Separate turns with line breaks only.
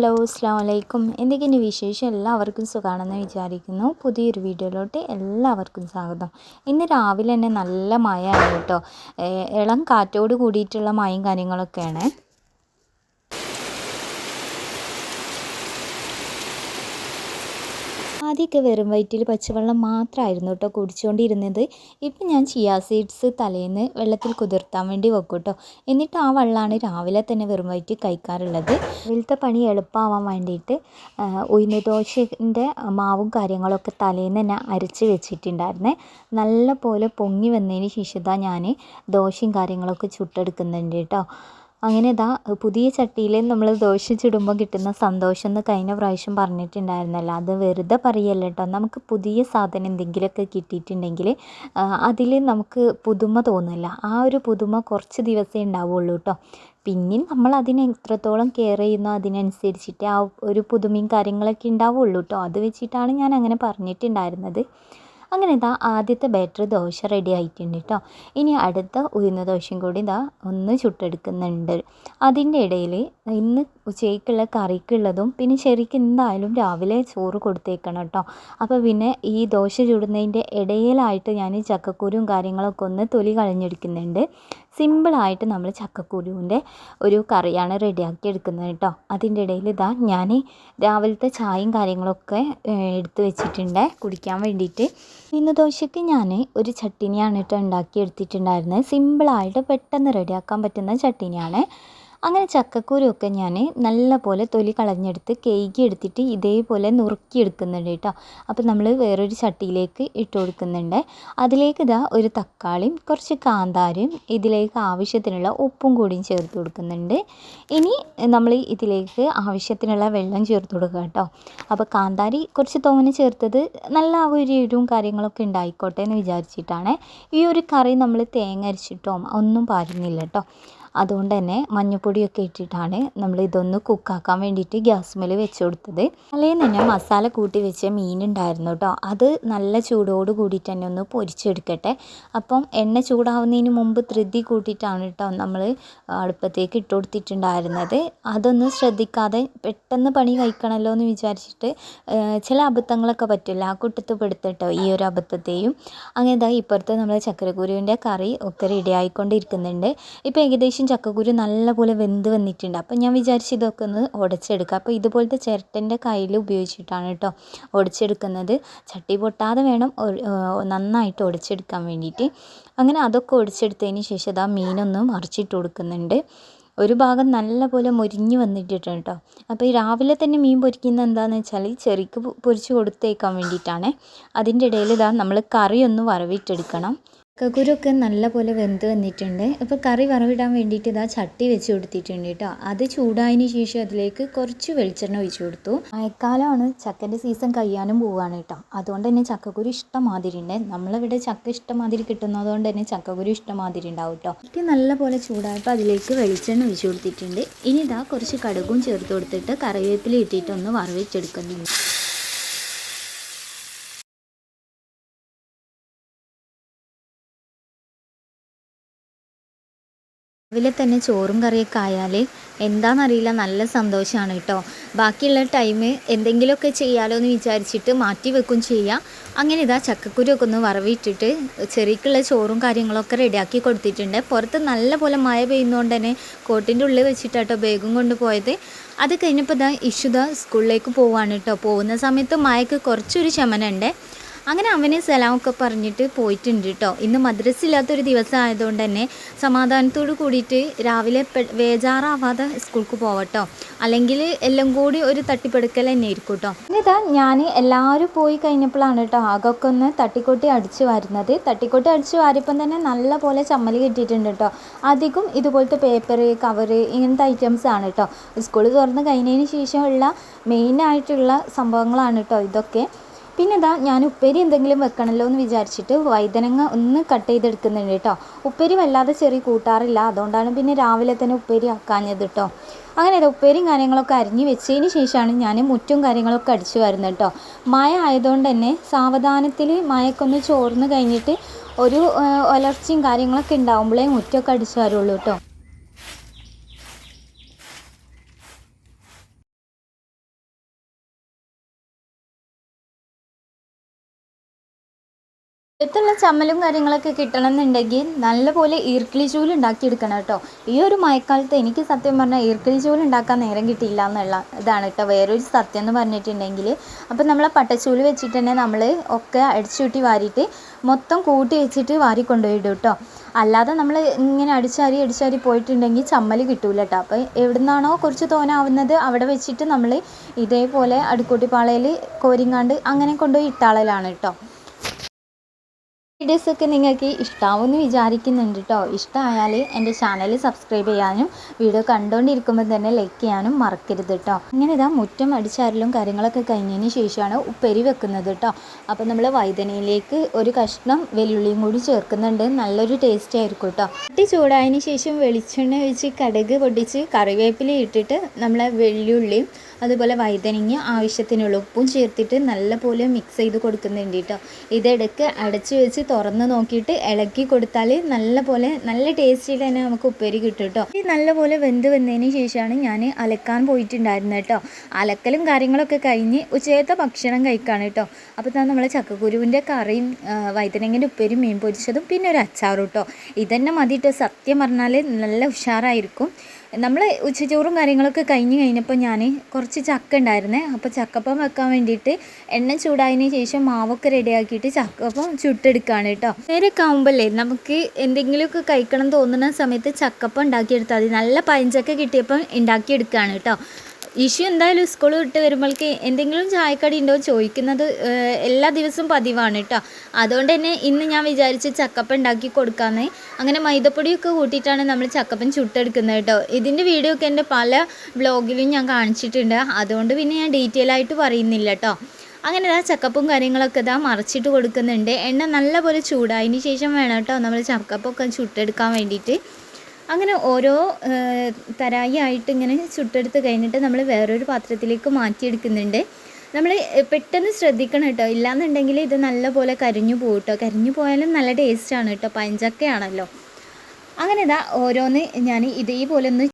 Hello അസ്സാം വലൈക്കും എന്തൊക്കെയാണ് വിശേഷം എല്ലാവർക്കും സുഖമാണെന്ന് വിചാരിക്കുന്നു. പുതിയൊരു വീഡിയോയിലോട്ട് എല്ലാവർക്കും സ്വാഗതം. ഇന്ന് രാവിലെ തന്നെ നല്ല മഴയാണ് കേട്ടോ. ഇളം കാറ്റോട് കൂടിയിട്ടുള്ള മഴയും കാര്യങ്ങളൊക്കെയാണ്. ആദ്യമൊക്കെ വെറും വയറ്റിൽ പച്ചവെള്ളം മാത്രമായിരുന്നു കേട്ടോ കുടിച്ചുകൊണ്ടിരുന്നത് ഇപ്പം ഞാൻ ചിയാ സീഡ്സ് തലേന്ന് വെള്ളത്തിൽ കുതിർത്താൻ വേണ്ടി വെക്കും കേട്ടോ എന്നിട്ട് ആ വെള്ളമാണ് രാവിലെ തന്നെ വെറും വയറ്റിൽ കഴിക്കാറുള്ളത്. രാവിലത്തെ പണി എളുപ്പമാവാൻ വേണ്ടിയിട്ട് ഉഴുന്ന് മാവും കാര്യങ്ങളൊക്കെ തലേന്ന് തന്നെ അരച്ച് വെച്ചിട്ടുണ്ടായിരുന്നേ. നല്ല പോലെ പൊങ്ങി വന്നതിന് ശേഷം ഞാൻ ദോശയും കാര്യങ്ങളൊക്കെ ചുട്ടെടുക്കുന്നുണ്ട് കേട്ടോ. അങ്ങനെ ഇതാ പുതിയ ചട്ടിയിൽ നമ്മൾ ദോശ ചുടുമ്പോൾ കിട്ടുന്ന സന്തോഷം എന്ന് കഴിഞ്ഞ പ്രാവശ്യം പറഞ്ഞിട്ടുണ്ടായിരുന്നല്ലോ. അത് വെറുതെ പറയല്ല കേട്ടോ നമുക്ക് പുതിയ സാധനം എന്തെങ്കിലുമൊക്കെ കിട്ടിയിട്ടുണ്ടെങ്കിൽ അതിൽ നമുക്ക് പുതുമ തോന്നില്ല ആ ഒരു പുതുമ കുറച്ച് ദിവസമേ ഉണ്ടാവുള്ളൂ കേട്ടോ പിന്നെയും നമ്മൾ അതിനെ എത്രത്തോളം കെയർ ചെയ്യുന്നോ അതിനനുസരിച്ചിട്ട് ആ ഒരു പുതുമയും കാര്യങ്ങളൊക്കെ ഉണ്ടാവുള്ളൂ കേട്ടോ അത് വെച്ചിട്ടാണ് ഞാൻ അങ്ങനെ പറഞ്ഞിട്ടുണ്ടായിരുന്നത്. അങ്ങനെ ഇതാ ആദ്യത്തെ ബാറ്റർ ദോശ റെഡി ആയിട്ടുണ്ട് കേട്ടോ ഇനി അടുത്ത ഉഴുന്ന ദോശയും കൂടി ഇതാ ഒന്ന് ചുട്ടെടുക്കുന്നുണ്ട്. അതിന്റെ ഇടയിൽ ഇന്ന് ഉച്ചയ്ക്കുള്ള കറിക്കുള്ളതും പിന്നെ ശരിക്കും എന്തായാലും രാവിലെ ചോറ് കൊടുത്തേക്കണം കേട്ടോ അപ്പോൾ പിന്നെ ഈ ദോശ ചുടുന്നതിന്റെ ഇടയിലായിട്ട് ഞാൻ ചക്കക്കുരും കാര്യങ്ങളൊക്കെ ഒന്ന് തൊലി കളഞ്ഞെടുക്കുന്നുണ്ട്. സിമ്പിളായിട്ട് നമ്മൾ ചക്കക്കുരുവിന്റെ ഒരു കറിയാണ് റെഡിയാക്കി എടുക്കുന്നത് കേട്ടോ അതിന്റെ ഇടയിൽ ഇതാ ഞാൻ രാവിലത്തെ ചായയും കാര്യങ്ങളൊക്കെ എടുത്തു വെച്ചിട്ടുണ്ട് കുടിക്കാൻ വേണ്ടിയിട്ട്. ഇന്ന് ദോശയ്ക്ക് ഞാൻ ഒരു ചട്ടിനിയാണ് കേട്ടോ ഉണ്ടാക്കി എടുത്തിട്ടുണ്ടായിരുന്നത് സിമ്പിളായിട്ട് പെട്ടെന്ന് റെഡിയാക്കാൻ പറ്റുന്ന ചട്ടിനിയാണ്. അങ്ങനെ ചക്കക്കുരുവൊക്കെ ഞാൻ നല്ല പോലെ തൊലി കളഞ്ഞെടുത്ത് കേക്ക് എടുത്തിട്ട് ഇതേപോലെ നുറുക്കി എടുക്കുന്നുണ്ട് കേട്ടോ. അപ്പോൾ നമ്മൾ വേറൊരു ചട്ടിയിലേക്ക് ഇട്ട് കൊടുക്കുന്നുണ്ട്. അതിലേക്ക് ഇതാ ഒരു തക്കാളിയും കുറച്ച് കാന്താരിയും ഇതിലേക്ക് ആവശ്യത്തിനുള്ള ഉപ്പും കൂടിയും ചേർത്ത് കൊടുക്കുന്നുണ്ട്. ഇനി നമ്മൾ ഇതിലേക്ക് ആവശ്യത്തിനുള്ള വെള്ളം ചേർത്ത് കൊടുക്കുക കേട്ടോ. അപ്പോൾ കാന്താരി കുറച്ച് തോനെ ചേർത്തത് നല്ല ഒരു എരിവും കാര്യങ്ങളൊക്കെ ഉണ്ടായിക്കോട്ടെ എന്ന് വിചാരിച്ചിട്ടാണ്. ഈ ഒരു കറി നമ്മൾ തേങ്ങ അരച്ചിട്ടോ ഒന്നും പാരുന്നില്ല കേട്ടോ. അതുകൊണ്ട് തന്നെ മഞ്ഞൾപ്പൊടിയൊക്കെ ഇട്ടിട്ടാണ് നമ്മൾ ഇതൊന്ന് കുക്കാക്കാൻ വേണ്ടിയിട്ട് ഗ്യാസ് മേൽ വെച്ച് കൊടുത്തത്. തലേന്ന് തന്നെ മസാല കൂട്ടി വെച്ച മീനുണ്ടായിരുന്നു കേട്ടോ അത് നല്ല ചൂടോട് കൂടിയിട്ട് തന്നെ ഒന്ന് പൊരിച്ചെടുക്കട്ടെ. അപ്പം എണ്ണ ചൂടാവുന്നതിന് മുമ്പ് ധൃതി കൂട്ടിയിട്ടാണ് കേട്ടോ നമ്മൾ അടുപ്പത്തേക്ക് ഇട്ട് കൊടുത്തിട്ടുണ്ടായിരുന്നത്. അതൊന്ന് ശ്രദ്ധിക്കാതെ പെട്ടെന്ന് പണി കഴിക്കണമല്ലോ എന്ന് വിചാരിച്ചിട്ട് ചില അബദ്ധങ്ങളൊക്കെ പറ്റില്ല ആ കൂട്ടത്ത് പെടുത്തിട്ടോ ഈ ഒരു അബദ്ധത്തെയും. അങ്ങനെ ഇതാ ഇപ്പുറത്ത് നമ്മൾ ചക്കരക്കുരുവിന്റെ കറി ഒക്കെ റെഡി ആയിക്കൊണ്ടിരിക്കുന്നുണ്ട്. ഇപ്പോൾ ഏകദേശം ചക്കക്കുരു നല്ലപോലെ വെന്ത് വന്നിട്ടുണ്ട്. അപ്പോൾ ഞാൻ വിചാരിച്ചു ഇതൊക്കെ ഒന്ന് ഉടച്ചെടുക്കാം അപ്പോൾ ഇതുപോലത്തെ ചിരട്ടന്റെ കയ്യിൽ ഉപയോഗിച്ചിട്ടാണ് കേട്ടോ ഉടച്ചെടുക്കുന്നത് ചട്ടി പൊട്ടാതെ വേണം നന്നായിട്ട് ഉടച്ചെടുക്കാൻ വേണ്ടിയിട്ട്. അങ്ങനെ അതൊക്കെ ഉടച്ചെടുത്തതിന് ശേഷം ആ മീനൊന്ന് മറിച്ചിട്ട് കൊടുക്കുന്നുണ്ട്. ഒരു ഭാഗം നല്ലപോലെ മുരിഞ്ഞ് വന്നിട്ടുണ്ട് കേട്ടോ. അപ്പോൾ ഈ രാവിലെ തന്നെ മീൻ പൊരിക്കുന്നത് എന്താണെന്ന് വെച്ചാൽ ചെറിക്ക് പൊരിച്ച് കൊടുത്തേക്കാൻ വേണ്ടിയിട്ടാണ്. അതിന്റെ ഇടയിൽ ഇതാ നമ്മൾ കറി ഒന്ന് വറവിട്ടെടുക്കണം. ചക്കക്കുരൊക്കെ നല്ലപോലെ വെന്ത് വന്നിട്ടുണ്ട്. അപ്പോൾ കറി വറവിടാൻ വേണ്ടിയിട്ട് ഇതാ ചട്ടി വെച്ച് കൊടുത്തിട്ടുണ്ട് കേട്ടോ. അത് ചൂടായതിന് ശേഷം അതിലേക്ക് കുറച്ച് വെളിച്ചെണ്ണ ഒഴിച്ച് കൊടുത്തു. മഴക്കാലമാണ്. ചക്കന്റെ സീസൺ കഴിയാനും പോവുകയാണ് കേട്ടോ. അതുകൊണ്ട് തന്നെ ചക്കക്കുരു ഇഷ്ടമാതിരി ഉണ്ട് നമ്മളിവിടെ ചക്ക ഇഷ്ടമാതിരി കിട്ടുന്നതുകൊണ്ട് തന്നെ ചക്കക്കുരു ഇഷ്ടമാതിരി ഉണ്ടാവും കേട്ടോ. ചട്ടി നല്ലപോലെ ചൂടായപ്പോൾ അതിലേക്ക് വെളിച്ചെണ്ണ ഒഴിച്ച് കൊടുത്തിട്ടുണ്ട്. ഇനി ഇതാ കുറച്ച് കടുകും ചേർത്ത് കൊടുത്തിട്ട് കറിവേപ്പില ഇട്ടിട്ട് ഒന്ന് വറവിച്ചെടുക്കുന്നുണ്ട്. രാവിലെ തന്നെ ചോറും കറിയൊക്കെ ആയാൽ എന്താണെന്നറിയില്ല നല്ല സന്തോഷമാണ് കേട്ടോ ബാക്കിയുള്ള ടൈം എന്തെങ്കിലുമൊക്കെ ചെയ്യാലോ എന്ന് വിചാരിച്ചിട്ട് മാറ്റി വെക്കും ചെയ്യാം. അങ്ങനെ ഇതാ ചക്കക്കുരുമൊക്കെ ഒന്ന് വറവിട്ടിട്ട് ചെറിയക്കുള്ള ചോറും കാര്യങ്ങളൊക്കെ റെഡിയാക്കി കൊടുത്തിട്ടുണ്ട്. പുറത്ത് നല്ല പോലെ മഴ പെയ്യുന്നതുകൊണ്ട് തന്നെ കോട്ടിന്റെ ഉള്ളിൽ വെച്ചിട്ടാട്ടോ ബാഗും കൊണ്ട് പോയത്. അത് കഴിഞ്ഞപ്പോൾ ഇതാ ഇഷുദ സ്കൂളിലേക്ക് പോവാണ് കേട്ടോ പോകുന്ന സമയത്ത് മഴയ്ക്ക് കുറച്ചൊരു ശമനമുണ്ട് അങ്ങനെ അവനെ സലാമൊക്കെ പറഞ്ഞിട്ട് പോയിട്ടുണ്ട് കേട്ടോ ഇന്ന് മദ്രസില്ലാത്തൊരു ദിവസം ആയതുകൊണ്ട് തന്നെ സമാധാനത്തോട് കൂടിയിട്ട് രാവിലെ വേജാറാവാതെ സ്കൂൾക്ക് പോവട്ടോ അല്ലെങ്കിൽ എല്ലാം കൂടി ഒരു തട്ടിപ്പെടുക്കൽ തന്നെ ആയിരിക്കും കേട്ടോ ഇതാ ഞാൻ എല്ലാവരും പോയി കഴിഞ്ഞപ്പോഴാണ് കേട്ടോ ആകൊക്കെ ഒന്ന് തട്ടിക്കൊട്ടി അടിച്ച് വരുന്നത്. തട്ടിക്കൊട്ടി അടിച്ച് വാരിപ്പം തന്നെ നല്ല പോലെ ചമ്മൽ കിട്ടിയിട്ടുണ്ട് കേട്ടോ അധികം ഇതുപോലത്തെ പേപ്പർ കവർ ഇങ്ങനത്തെ ഐറ്റംസ് ആണ് കേട്ടോ സ്കൂൾ തുറന്ന് കഴിഞ്ഞതിന് ശേഷമുള്ള മെയിനായിട്ടുള്ള സംഭവങ്ങളാണ് കേട്ടോ ഇതൊക്കെ. പിന്നെ ഇതാ ഞാൻ ഉപ്പേരി എന്തെങ്കിലും വെക്കണമല്ലോ എന്ന് വിചാരിച്ചിട്ട് വൈദനങ്ങ ഒന്ന് കട്ട് ചെയ്തെടുക്കുന്നുണ്ട് കേട്ടോ ഉപ്പേരി വല്ലാതെ ചെറിയ കൂട്ടാറില്ല. അതുകൊണ്ടാണ് പിന്നെ രാവിലെ തന്നെ ഉപ്പേരി ആക്കാഞ്ഞത് കേട്ടോ അങ്ങനെ ഇതാ ഉപ്പേരിയും കാര്യങ്ങളൊക്കെ അരിഞ്ഞ് വെച്ചതിന് ശേഷമാണ് ഞാൻ മുറ്റും കാര്യങ്ങളൊക്കെ അടിച്ചു വരുന്നത് കേട്ടോ മഴ ആയതുകൊണ്ട് തന്നെ സാവധാനത്തിൽ മഴക്കൊന്ന് ചോർന്ന് കഴിഞ്ഞിട്ട് ഒരു ഒലർച്ചയും കാര്യങ്ങളൊക്കെ ഉണ്ടാകുമ്പോഴേ മുറ്റൊക്കെ അടിച്ചു വരുള്ളൂ കേട്ടോ അടുത്തുള്ള ചമ്മലും കാര്യങ്ങളൊക്കെ കിട്ടണമെന്നുണ്ടെങ്കിൽ നല്ലപോലെ ഈർക്കിളി ചൂൽ ഉണ്ടാക്കിയെടുക്കണം കേട്ടോ. ഈ ഒരു മഴക്കാലത്ത് എനിക്ക് സത്യം പറഞ്ഞാൽ ഈർക്കിളി ചൂൽ ഉണ്ടാക്കാൻ നേരം കിട്ടിയില്ല എന്നുള്ള ഇതാണ് കേട്ടോ വേറൊരു സത്യം എന്ന് പറഞ്ഞിട്ടുണ്ടെങ്കിൽ. അപ്പോൾ നമ്മൾ പട്ടച്ചൂൽ വെച്ചിട്ട് തന്നെ നമ്മൾ ഒക്കെ അടിച്ചുകൂട്ടി വാരിയിട്ട് മൊത്തം കൂട്ടി വെച്ചിട്ട് വാരി കൊണ്ടുപോയിടും കേട്ടോ. അല്ലാതെ നമ്മൾ ഇങ്ങനെ അടിച്ചാരി അടിച്ചാരി പോയിട്ടുണ്ടെങ്കിൽ ചമ്മൽ കിട്ടൂല കേട്ടോ. അപ്പോൾ എവിടുന്നാണോ കുറച്ച് തോനാവുന്നത് അവിടെ വെച്ചിട്ട് നമ്മൾ ഇതേപോലെ അടുക്കൂട്ടിപ്പാളയിൽ കോരിങ്ങാണ്ട് അങ്ങനെ കൊണ്ടുപോയി ഇട്ടാളലാണ് കേട്ടോ. വീഡിയോസൊക്കെ നിങ്ങൾക്ക് ഇഷ്ടമാവുമെന്ന് വിചാരിക്കുന്നുണ്ട് കേട്ടോ ഇഷ്ടമായാൽ എന്റെ ചാനൽ സബ്സ്ക്രൈബ് ചെയ്യാനും വീഡിയോ കണ്ടുകൊണ്ടിരിക്കുമ്പോൾ തന്നെ ലൈക്ക് ചെയ്യാനും മറക്കരുത് കേട്ടോ ഇങ്ങനെ ഇതാ മുറ്റം അടിച്ചാരലും കാര്യങ്ങളൊക്കെ കഴിഞ്ഞതിന് ശേഷമാണ് ഉപ്പരി വെക്കുന്നത് കേട്ടോ അപ്പോൾ നമ്മൾ വൈദനയിലേക്ക് ഒരു കഷ്ണം വെല്ലുള്ളിയും കൂടി ചേർക്കുന്നുണ്ട്. നല്ലൊരു ടേസ്റ്റ് ആയിരിക്കും കേട്ടോ കുട്ടി ചൂടായതിന് ശേഷം വെളിച്ചെണ്ണ ഒഴിച്ച് കടുക് പൊട്ടിച്ച് കറിവേപ്പില ഇട്ടിട്ട് നമ്മളെ വെള്ളിയുള്ളിയും അതുപോലെ വഴുതനങ്ങ ആവശ്യത്തിനുള്ള ഉപ്പും ചേർത്തിട്ട് നല്ലപോലെ മിക്സ് ചെയ്ത് കൊടുക്കുന്നുണ്ട് കേട്ടോ ഇതിടയ്ക്ക് അടച്ചു വെച്ച് തുറന്ന് നോക്കിയിട്ട് ഇളക്കി കൊടുത്താൽ നല്ലപോലെ നല്ല ടേസ്റ്റിൽ തന്നെ നമുക്ക് ഉപ്പേരി കിട്ടും കേട്ടോ ഈ നല്ലപോലെ വെന്ത് വന്നതിന് ശേഷമാണ് ഞാൻ അലക്കാൻ പോയിട്ടുണ്ടായിരുന്നത് കേട്ടോ അലക്കലും കാര്യങ്ങളൊക്കെ കഴിഞ്ഞ് ഉച്ചയത്തെ ഭക്ഷണം കഴിക്കുകയാണ് കേട്ടോ അപ്പോൾ തന്നെ നമ്മൾ ചക്കക്കുരുവിന്റെ കറിയും വഴുതനങ്ങന്റെ ഉപ്പേരിയും മീൻ പൊരിച്ചതും പിന്നെ ഒരു അച്ചാറും കേട്ടോ ഇതന്നെ മതി കേട്ടോ സത്യം പറഞ്ഞാൽ നല്ല ഉഷാറായിരിക്കും. നമ്മൾ ഉച്ചച്ചോറും കാര്യങ്ങളൊക്കെ കഴിഞ്ഞ് കഴിഞ്ഞപ്പോൾ ഞാൻ കുറച്ച് ചക്ക ഉണ്ടായിരുന്നേ. അപ്പോൾ ചക്കപ്പം വെക്കാൻ വേണ്ടിയിട്ട് എണ്ണ ചൂടായതിന് ശേഷം മാവൊക്കെ റെഡിയാക്കിയിട്ട് ചക്കപ്പം ചുട്ടെടുക്കുകയാണ് കേട്ടോ. നേരൊക്കെ ആകുമ്പോഴേ നമുക്ക് എന്തെങ്കിലുമൊക്കെ കഴിക്കണം തോന്നുന്ന സമയത്ത് ചക്കപ്പം ഉണ്ടാക്കിയെടുത്താൽ മതി. നല്ല പഞ്ചക്ക കിട്ടിയപ്പം ഉണ്ടാക്കിയെടുക്കുകയാണ് കേട്ടോ. ഇഷ്യൂ എന്തായാലും സ്കൂൾ വിട്ട് വരുമ്പോഴേക്ക് എന്തെങ്കിലും ചായക്കടി ഉണ്ടോ ചോദിക്കുന്നത് എല്ലാ ദിവസവും പതിവാണ് കേട്ടോ. അതുകൊണ്ട് തന്നെ ഇന്ന് ഞാൻ വിചാരിച്ച് ചക്കപ്പ ഉണ്ടാക്കി കൊടുക്കാമെന്ന്. അങ്ങനെ മൈദപ്പൊടിയൊക്കെ കൂട്ടിയിട്ടാണ് നമ്മൾ ചക്കപ്പൻ ചുട്ടെടുക്കുന്നത് കേട്ടോ. ഇതിന്റെ വീഡിയോ ഒക്കെ എന്റെ പല ബ്ലോഗിലും ഞാൻ കാണിച്ചിട്ടുണ്ട്. അതുകൊണ്ട് പിന്നെ ഞാൻ ഡീറ്റെയിൽ ആയിട്ട് പറയുന്നില്ല കേട്ടോ. അങ്ങനെ ഇതാ ചക്കപ്പും കാര്യങ്ങളൊക്കെ ഇതാ മറിച്ചിട്ട് കൊടുക്കുന്നുണ്ട്. എണ്ണ നല്ലപോലെ ചൂടായതിന് ശേഷം വേണം കേട്ടോ നമ്മൾ ചക്കപ്പൊക്കെ ചുട്ടെടുക്കാൻ വേണ്ടിയിട്ട്. അങ്ങനെ ഓരോ തരായി ആയിട്ട് ഇങ്ങനെ ചുട്ടെടുത്ത് കഴിഞ്ഞിട്ട് നമ്മൾ വേറൊരു പാത്രത്തിലേക്ക് മാറ്റിയെടുക്കുന്നുണ്ട്. നമ്മൾ പെട്ടെന്ന് ശ്രദ്ധിക്കണം കേട്ടോ. ഇല്ലാന്നുണ്ടെങ്കിൽ ഇത് നല്ലപോലെ കരിഞ്ഞു പോകും കേട്ടോ. കരിഞ്ഞു പോയാലും നല്ല ടേസ്റ്റാണ് കേട്ടോ. പഞ്ചക്കയാണല്ലോ അങ്ങനെ ഇതാ ഓരോന്ന് ഞാൻ ഇതേപോലെ ഒന്ന്